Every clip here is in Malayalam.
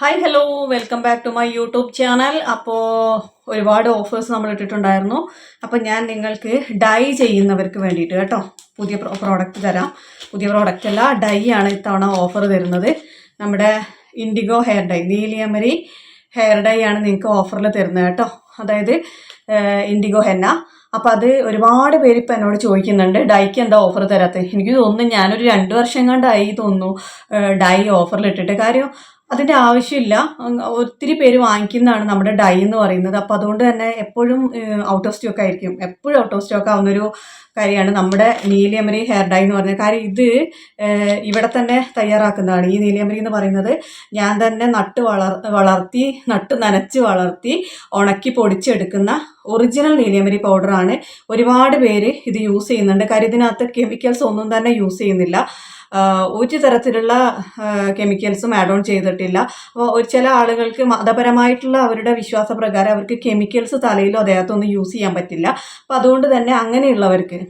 Hi hello welcome back to my YouTube channel അപ്പോൾ ഒരുപാട് ഓഫേഴ്സ് നമ്മൾ ഇട്ടിട്ടുണ്ടായിരുന്നു അപ്പോൾ ഞാൻ നിങ്ങൾക്ക് ഡൈ ചെയ്യുന്നവർക്ക് വേണ്ടിയിട്ട് കേട്ടോ. പുതിയ പ്രോഡക്റ്റ് തരാം. പുതിയ പ്രോഡക്റ്റ് അല്ല ഡൈ ആണ് ഇത്തവണ ഓഫർ തരുന്നത്. നമ്മുടെ indigo hair dye Neeliamari hair dye ആണ് നിങ്ങൾക്ക് ഓഫറിൽ തരുന്നത് കേട്ടോ. അതായത് ഇൻഡിഗോ ഹെന്ന അപ്പോൾ അത് ഒരുപാട് പേര് ഇപ്പം എന്നോട് ചോദിക്കുന്നുണ്ട് ഡൈക്ക് എന്താ ഓഫർ തരാത്തത് എനിക്ക് തോന്നുന്നു ഞാനൊരു രണ്ട് വർഷം കണ്ടായി തോന്നുന്നു ഡൈ ഓഫറിൽ ഇട്ടിട്ട്. കാര്യം അതിന്റെ ആവശ്യമില്ല. ഒത്തിരി പേര് വാങ്ങിക്കുന്നതാണ് നമ്മുടെ ഡൈ എന്ന് പറയുന്നത്. അപ്പോൾ അതുകൊണ്ട് തന്നെ എപ്പോഴും ഔട്ട് ഓഫ് സ്റ്റോക്ക് ആയിരിക്കും. എപ്പോഴും ഔട്ട് ഓഫ് സ്റ്റോക്ക് ആവുന്നൊരു കാര്യമാണ് നമ്മുടെ നീലിയമരി ഹെയർ ഡൈ എന്ന് പറയുന്നത്. കാര്യം ഇത് ഇവിടെ തന്നെ തയ്യാറാക്കുന്നതാണ്. ഈ നീലിയമരി എന്ന് പറയുന്നത് ഞാൻ തന്നെ നട്ട് വളർ വളർത്തി നട്ട് നനച്ച് വളർത്തി ഉണക്കി പൊടിച്ചെടുക്കുന്ന ഒറിജിനൽ നീലിയമരി പൗഡറാണ് ഒരുപാട് പേര് ഇത് യൂസ് ചെയ്യുന്നുണ്ട്. കാര്യം ഇതിനകത്ത് കെമിക്കൽസ് ഒന്നും തന്നെ യൂസ് ചെയ്യുന്നില്ല. ഒരു തരത്തിലുള്ള കെമിക്കൽസും ആഡ് ഓൺ ചെയ്തിട്ടില്ല. അപ്പോൾ ഒരു ചില ആളുകൾക്ക് മതപരമായിട്ടുള്ള അവരുടെ വിശ്വാസപ്രകാരം അവർക്ക് കെമിക്കൽസ് തലയിലോ ദേഹത്തൊന്നും യൂസ് ചെയ്യാൻ പറ്റില്ല. അപ്പോൾ അതുകൊണ്ട് തന്നെ അങ്ങനെയുള്ളവർക്ക്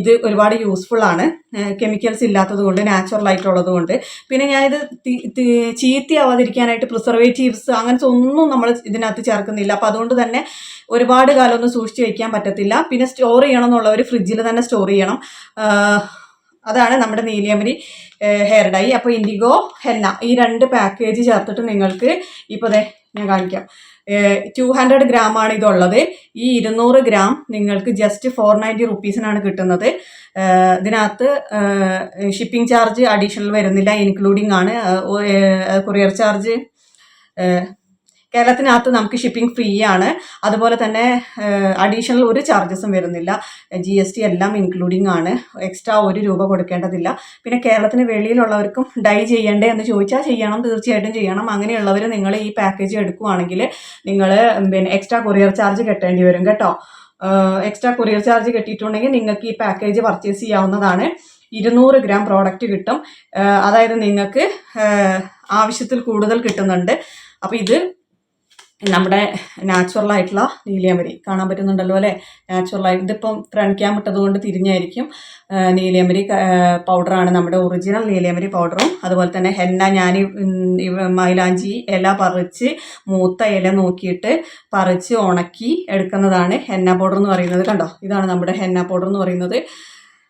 ഇത് ഒരുപാട് യൂസ്ഫുൾ ആണ്. കെമിക്കൽസ് ഇല്ലാത്തത് കൊണ്ട് നാച്ചുറൽ ആയിട്ടുള്ളത് കൊണ്ട്. പിന്നെ ഞാനിത് ചീത്തയാവാതിരിക്കാനായിട്ട് പ്രിസർവേറ്റീവ്സ് അങ്ങനത്തെ ഒന്നും നമ്മൾ ഇതിനകത്ത് ചേർക്കുന്നില്ല. അപ്പോൾ അതുകൊണ്ട് തന്നെ ഒരുപാട് കാലമൊന്നും സൂക്ഷിച്ച് വയ്ക്കാൻ പറ്റത്തില്ല. പിന്നെ സ്റ്റോർ ചെയ്യണം എന്നുള്ളവർ ഫ്രിഡ്ജിൽ തന്നെ സ്റ്റോർ ചെയ്യണം. അതാണ് നമ്മുടെ നീലിയമരി ഹെയർ ഡൈ അപ്പോൾ ഇൻഡിഗോ ഹെന്ന ഈ രണ്ട് പാക്കേജ് ചേർത്തിട്ട് നിങ്ങൾക്ക് ഇപ്പോൾ ദേ ഞാൻ കാണിക്കാം. ടു ഹൺഡ്രഡ് ഗ്രാം ആണ് ഇതുള്ളത്. ഈ ഇരുന്നൂറ് ഗ്രാം നിങ്ങൾക്ക് ജസ്റ്റ് ഫോർ നയന്റി റുപ്പീസിനാണ് കിട്ടുന്നത്. ഇതിനകത്ത് ഷിപ്പിംഗ് ചാർജ് അഡീഷണൽ വരുന്നില്ല ഇൻക്ലൂഡിംഗ് ആണ്. കൊറിയർ ചാർജ് കേരളത്തിനകത്ത് നമുക്ക് ഷിപ്പിംഗ് ഫ്രീ ആണ്. അതുപോലെ തന്നെ അഡീഷണൽ ഒരു ചാർജസും വരുന്നില്ല. ജി എസ് ടി എല്ലാം ഇൻക്ലൂഡിംഗ് ആണ്. എക്സ്ട്രാ ഒരു രൂപ കൊടുക്കേണ്ടതില്ല. പിന്നെ കേരളത്തിന് വെളിയിലുള്ളവർക്കും ഡൈ ചെയ്യണ്ടേ എന്ന് ചോദിച്ചാൽ ചെയ്യണം തീർച്ചയായിട്ടും ചെയ്യണം. അങ്ങനെയുള്ളവർ നിങ്ങൾ ഈ പാക്കേജ് എടുക്കുവാണെങ്കിൽ നിങ്ങൾ പിന്നെ എക്സ്ട്രാ കൊറിയർ ചാർജ് കെട്ടേണ്ടി വരും കേട്ടോ. എക്സ്ട്രാ കൊറിയർ ചാർജ് കെട്ടിയിട്ടുണ്ടെങ്കിൽ നിങ്ങൾക്ക് ഈ പാക്കേജ് പർച്ചേസ് ചെയ്യാവുന്നതാണ്. ഇരുന്നൂറ് ഗ്രാം പ്രോഡക്റ്റ് കിട്ടും. അതായത് നിങ്ങൾക്ക് ആവശ്യത്തിൽ കൂടുതൽ കിട്ടുന്നുണ്ട്. അപ്പോൾ ഇത് നമ്മുടെ നാച്ചുറൽ ആയിട്ടുള്ള നീലിയമരി കാണാൻ പറ്റുന്നുണ്ടല്ലോ അല്ലേ? നാച്ചുറൽ ആയിട്ട് ഇതിപ്പം ത്രണിക്കാൻ വിട്ടത് കൊണ്ട് തിരിഞ്ഞായിരിക്കും. നീലിയമരി പൗഡറാണ് നമ്മുടെ ഒറിജിനൽ നീലിയമരി പൗഡറും അതുപോലെ തന്നെ ഹെന്ന ഞാൻ മൈലാഞ്ചി ഇല പറിച്ച് മൂത്ത ഇല നോക്കിയിട്ട് പറിച്ച് ഉണക്കി എടുക്കുന്നതാണ് ഹെന്ന പൗഡർ എന്ന് പറയുന്നത്. കണ്ടോ? ഇതാണ് നമ്മുടെ ഹെന്ന പൗഡർ എന്ന് പറയുന്നത്.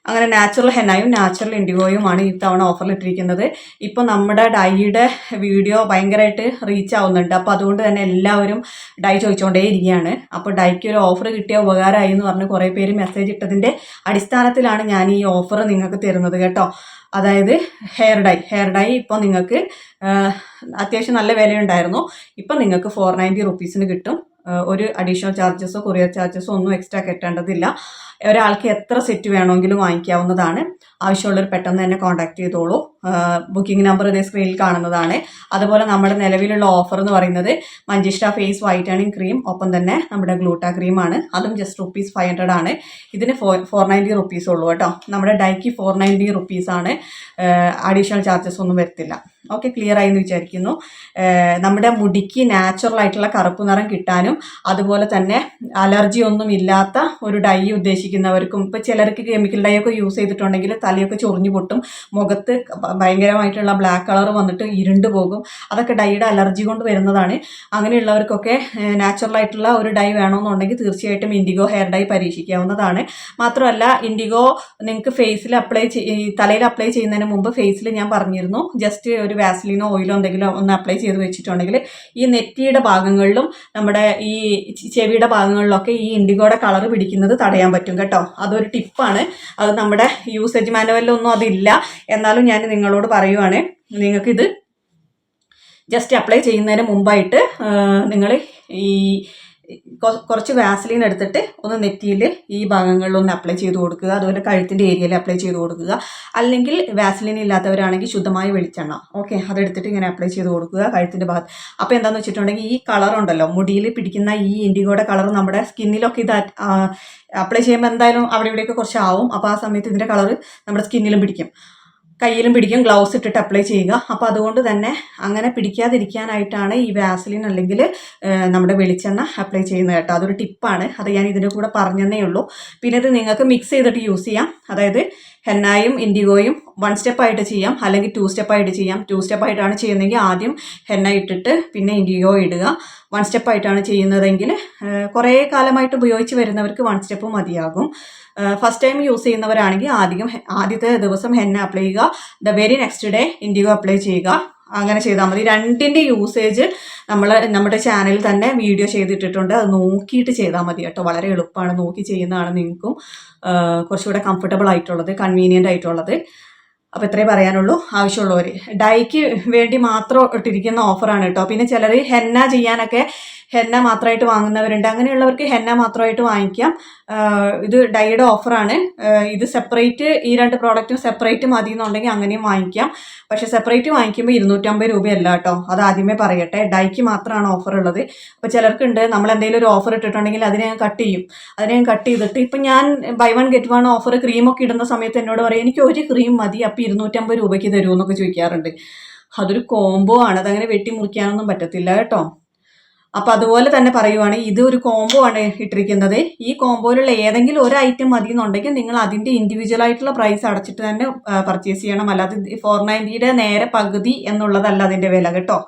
അങ്ങനെ നാച്ചുറൽ ഹെന്നയും നാച്ചുറൽ ഇൻഡിഗോയുമാണ് ഈ തവണ ഓഫറിൽ ഇട്ടിരിക്കുന്നത്. ഇപ്പോൾ നമ്മുടെ ഡൈയുടെ വീഡിയോ ഭയങ്കരമായിട്ട് റീച്ച് ആവുന്നുണ്ട്. അപ്പോൾ അതുകൊണ്ട് തന്നെ എല്ലാവരും ഡൈ ചോദിച്ചുകൊണ്ടേ ഇരിക്കുകയാണ്. അപ്പോൾ ഡൈക്ക് ഒരു ഓഫർ കിട്ടിയ ഉപകാരമായി എന്ന് പറഞ്ഞ് കുറേ പേര് മെസ്സേജ് ഇട്ടതിന്റെ അടിസ്ഥാനത്തിലാണ് ഞാൻ ഈ ഓഫർ നിങ്ങൾക്ക് തരുന്നത് കേട്ടോ. അതായത് ഹെയർ ഡൈ ഹെയർ ഡൈ ഇപ്പോൾ നിങ്ങൾക്ക് അത്യാവശ്യം നല്ല വിലയുണ്ടായിരുന്നു. ഇപ്പം നിങ്ങൾക്ക് ഫോർ നയന്റി റുപ്പീസിന് കിട്ടും. ഒരു അഡീഷണൽ ചാർജസോ കൊറിയർ ചാർജസോ ഒന്നും എക്സ്ട്രാ കെട്ടേണ്ടതില്ല. ഒരാൾക്ക് എത്ര സെറ്റ് വേണമെങ്കിലും വാങ്ങിക്കാവുന്നതാണ്. ആവശ്യമുള്ളവർ പെട്ടെന്ന് തന്നെ കോൺടാക്ട് ചെയ്തോളൂ. ബുക്കിംഗ് നമ്പർ ഇതേ സ്ക്രീനിൽ കാണുന്നതാണ്. അതുപോലെ നമ്മുടെ നിലവിലുള്ള ഓഫർ എന്ന് പറയുന്നത് മഞ്ചിഷ്ട ഫേസ് വൈറ്റണിങ് ക്രീം ഒപ്പം തന്നെ നമ്മുടെ ഗ്ലൂട്ടാ ക്രീമാണ് അതും ജസ്റ്റ് റുപ്പീസ് ഫൈവ് ഹൺഡ്രഡ് ആണ്. ഇതിന് ഫോർ ഫോർ നയന്റി റുപ്പീസ് ഉള്ളൂ കേട്ടോ. നമ്മുടെ ഡൈക്ക് ഫോർ നയന്റി റുപ്പീസ് ആണ്. അഡീഷണൽ ചാർജസ് ഒന്നും വരത്തില്ല. ഓക്കെ ക്ലിയർ ആയി എന്ന് വിചാരിക്കുന്നു നമ്മുടെ മുടിക്ക് നാച്ചുറൽ ആയിട്ടുള്ള കറുപ്പ് നിറം കിട്ടാനും അതുപോലെ തന്നെ അലർജി ഒന്നും ഇല്ലാത്ത ഒരു ഡൈ ഉദ്ദേശിക്കുന്നവർക്കും ഇപ്പം ചിലർക്ക് കെമിക്കൽ ഡൈ ഒക്കെ യൂസ് ചെയ്തിട്ടുണ്ടെങ്കിൽ തലയൊക്കെ ചൊറിഞ്ഞു പൊട്ടും മുഖത്ത് ഭയങ്കരമായിട്ടുള്ള ബ്ലാക്ക് കളർ വന്നിട്ട് ഇരുണ്ട് പോകും. അതൊക്കെ ഡൈയുടെ അലർജി കൊണ്ട് വരുന്നതാണ്. അങ്ങനെയുള്ളവർക്കൊക്കെ നാച്ചുറൽ ആയിട്ടുള്ള ഒരു ഡൈ വേണമെന്നുണ്ടെങ്കിൽ തീർച്ചയായിട്ടും ഇൻഡിഗോ ഹെയർ ഡൈ പരീക്ഷിക്കാവുന്നതാണ്. മാത്രമല്ല ഇൻഡിഗോ നിങ്ങൾക്ക് ഫേസിൽ അപ്ലൈ തലയിൽ അപ്ലൈ ചെയ്യുന്നതിന് മുമ്പ് ഫേസിൽ ഞാൻ പറഞ്ഞിരുന്നു. ജസ്റ്റ് ഒരു വാസലിനോ ഓയിലോ എന്തെങ്കിലും ഒന്ന് അപ്ലൈ ചെയ്ത് വെച്ചിട്ടുണ്ടെങ്കിൽ ഈ നെറ്റിയുടെ ഭാഗങ്ങളിലും നമ്മുടെ ഈ ചെവിയുടെ ഭാഗങ്ങളിലൊക്കെ ഈ ഇൻഡിഗോയുടെ കളർ പിടിക്കുന്നത് തടയാൻ പറ്റും കേട്ടോ. അതൊരു ടിപ്പാണ് അത് നമ്മുടെ യൂസേജ് മാനുവലിലൊന്നും അതില്ല. എന്നാലും ഞാൻ നിങ്ങളോട് പറയുവാണ്. നിങ്ങൾക്കിത് ജസ്റ്റ് അപ്ലൈ ചെയ്യുന്നതിന് മുമ്പായിട്ട് നിങ്ങൾ ഈ കുറച്ച് വാസലിൻ എടുത്തിട്ട് ഒന്ന് നെറ്റിയിൽ ഈ ഭാഗങ്ങളിൽ ഒന്ന് അപ്ലൈ ചെയ്ത് കൊടുക്കുക. അതുപോലെ കഴുത്തിന്റെ ഏരിയയിൽ അപ്ലൈ ചെയ്ത് കൊടുക്കുക. അല്ലെങ്കിൽ വാസലിൻ ഇല്ലാത്തവരാണെങ്കിൽ ശുദ്ധമായ വെളിച്ചെണ്ണ. ഓക്കെ അതെടുത്തിട്ട് ഇങ്ങനെ അപ്ലൈ ചെയ്ത് കൊടുക്കുക കഴുത്തിന്റെ ഭാഗത്ത്. അപ്പോൾ എന്താണെന്ന് വെച്ചിട്ടുണ്ടെങ്കിൽ ഈ കളറുണ്ടല്ലോ മുടിയിൽ പിടിക്കുന്ന ഈ ഇൻഡിഗോയുടെ കളർ നമ്മുടെ സ്കിന്നിലൊക്കെ ഇത് അപ്ലൈ ചെയ്യുമ്പോൾ എന്തായാലും അവിടെ ഇവിടെയൊക്കെ കുറച്ച് ആവും അപ്പോൾ ആ സമയത്ത് ഇതിന്റെ കളർ നമ്മുടെ സ്കിന്നിലും പിടിക്കും. കയ്യിലും പിടിക്കും ഗ്ലൗസ് ഇട്ടിട്ട് അപ്ലൈ ചെയ്യുക. അപ്പോൾ അതുകൊണ്ട് തന്നെ അങ്ങനെ പിടിക്കാതിരിക്കാനായിട്ടാണ് ഈ വാസലിൻ അല്ലെങ്കിൽ നമ്മുടെ വെളിച്ചെണ്ണ അപ്ലൈ ചെയ്യുന്നത് കേട്ടോ. അതൊരു ടിപ്പാണ് അത് ഞാൻ ഇതിന്റെ കൂടെ പറഞ്ഞതേ ഉള്ളൂ. പിന്നെ ഇത് നിങ്ങൾക്ക് മിക്സ് ചെയ്തിട്ട് യൂസ് ചെയ്യാം. അതായത് ഹെന്നായും ഇൻഡിഗോയും വൺ സ്റ്റെപ്പ് ആയിട്ട് ചെയ്യാം. അല്ലെങ്കിൽ ടു സ്റ്റെപ്പ് ആയിട്ട് ചെയ്യാം. ടു സ്റ്റെപ്പ് ആയിട്ടാണ് ചെയ്യുന്നതെങ്കിൽ ആദ്യം ഹെന്ന ഇട്ടിട്ട് പിന്നെ ഇൻഡിഗോ ഇടുക. വൺ സ്റ്റെപ്പ് ആയിട്ടാണ് ചെയ്യുന്നതെങ്കിൽ കുറേ കാലമായിട്ട് ഉപയോഗിച്ച് വരുന്നവർക്ക് വൺ സ്റ്റെപ്പ് മതിയാകും. ഫസ്റ്റ് ടൈം യൂസ് ചെയ്യുന്നവരാണെങ്കിൽ ആദ്യം ആദ്യത്തെ ദിവസം ഹെന്ന അപ്ലൈ ചെയ്യുക. The very next day indigo apply ചെയ്യുക. അങ്ങനെ ചെയ്താൽ മതി. രണ്ടിന്റെ യൂസേജ് നമ്മൾ നമ്മുടെ ചാനലിൽ തന്നെ വീഡിയോ ചെയ്തിട്ടിട്ടുണ്ട്. അത് നോക്കിയിട്ട് ചെയ്താൽ മതി കേട്ടോ. വളരെ എളുപ്പമാണ് നോക്കി ചെയ്യുന്നതാണ് നിങ്ങൾക്കും കുറച്ചുകൂടെ കംഫർട്ടബിൾ ആയിട്ടുള്ളത് കൺവീനിയന്റ് ആയിട്ടുള്ളത്. അപ്പോൾ ഇത്രേ പറയാനുള്ളൂ. ആവശ്യമുള്ളവർ ഡൈക്ക് വേണ്ടി മാത്രം ഇട്ടിരിക്കുന്ന ഓഫറാണ് കേട്ടോ. പിന്നെ ചിലർ ഹെന്ന ചെയ്യാനൊക്കെ ഹെന്ന മാത്രമായിട്ട് വാങ്ങുന്നവരുണ്ട്. അങ്ങനെയുള്ളവർക്ക് ഹെന്ന മാത്രമായിട്ട് വാങ്ങിക്കാം. ഇത് ഡൈയുടെ ഓഫറാണ്. ഇത് സെപ്പറേറ്റ് ഈ രണ്ട് പ്രോഡക്റ്റും സെപ്പറേറ്റ് മതി എന്നുണ്ടെങ്കിൽ അങ്ങനെയും വാങ്ങിക്കാം. പക്ഷേ സെപ്പറേറ്റ് വാങ്ങിക്കുമ്പോൾ ഇരുന്നൂറ്റമ്പത് രൂപയല്ല കേട്ടോ. അത് ആദ്യമേ പറയട്ടെ. ഡൈക്ക് മാത്രമാണ് ഓഫർ ഉള്ളത് അപ്പോൾ ചിലർക്കുണ്ട്. നമ്മൾ എന്തെങ്കിലും ഒരു ഓഫർ ഇട്ടിട്ടുണ്ടെങ്കിൽ അതിനെ ഞാൻ കട്ട് ചെയ്യും. അതിനെ ഞാൻ കട്ട് ചെയ്തിട്ട് ഇപ്പം ഞാൻ buy one get one offer ക്രീമൊക്കെ ഇടുന്ന സമയത്ത് എന്നോട് പറയും എനിക്ക് ഒരു ക്രീം മതി. അപ്പോൾ ഇരുന്നൂറ്റമ്പത് രൂപയ്ക്ക് തരുമോ എന്നൊക്കെ ചോദിക്കാറുണ്ട്. അതൊരു കോംബോ ആണ്. അതങ്ങനെ വെട്ടി മുറിക്കാനൊന്നും പറ്റത്തില്ല കേട്ടോ. അപ്പം അതുപോലെ തന്നെ പറയുവാണെങ്കിൽ ഇത് ഒരു കോംബോ ആണ് ഇട്ടിരിക്കുന്നത്. ഈ കോംബോയിലുള്ള ഏതെങ്കിലും ഒരു ഐറ്റം മതി എന്നുണ്ടെങ്കിൽ നിങ്ങൾ അതിന്റെ ഇൻഡിവിജ്വൽ ആയിട്ടുള്ള പ്രൈസ് അടച്ചിട്ട് തന്നെ പർച്ചേസ് ചെയ്യണം. അല്ലാതെ ഫോർ നയന്റിയുടെ നേരെ പകുതി എന്നുള്ളതല്ല അതിന്റെ വില കേട്ടോ.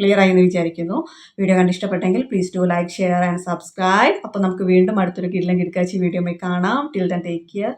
ക്ലിയർ ആയി എന്ന് വിചാരിക്കുന്നു. വീഡിയോ കണ്ട് ഇഷ്ടപ്പെട്ടെങ്കിൽ please do like share and subscribe അപ്പോൾ നമുക്ക് വീണ്ടും അടുത്തൊരു കിടിലം കിടക്കാച്ചി വീഡിയോ കാണാം. Till then take care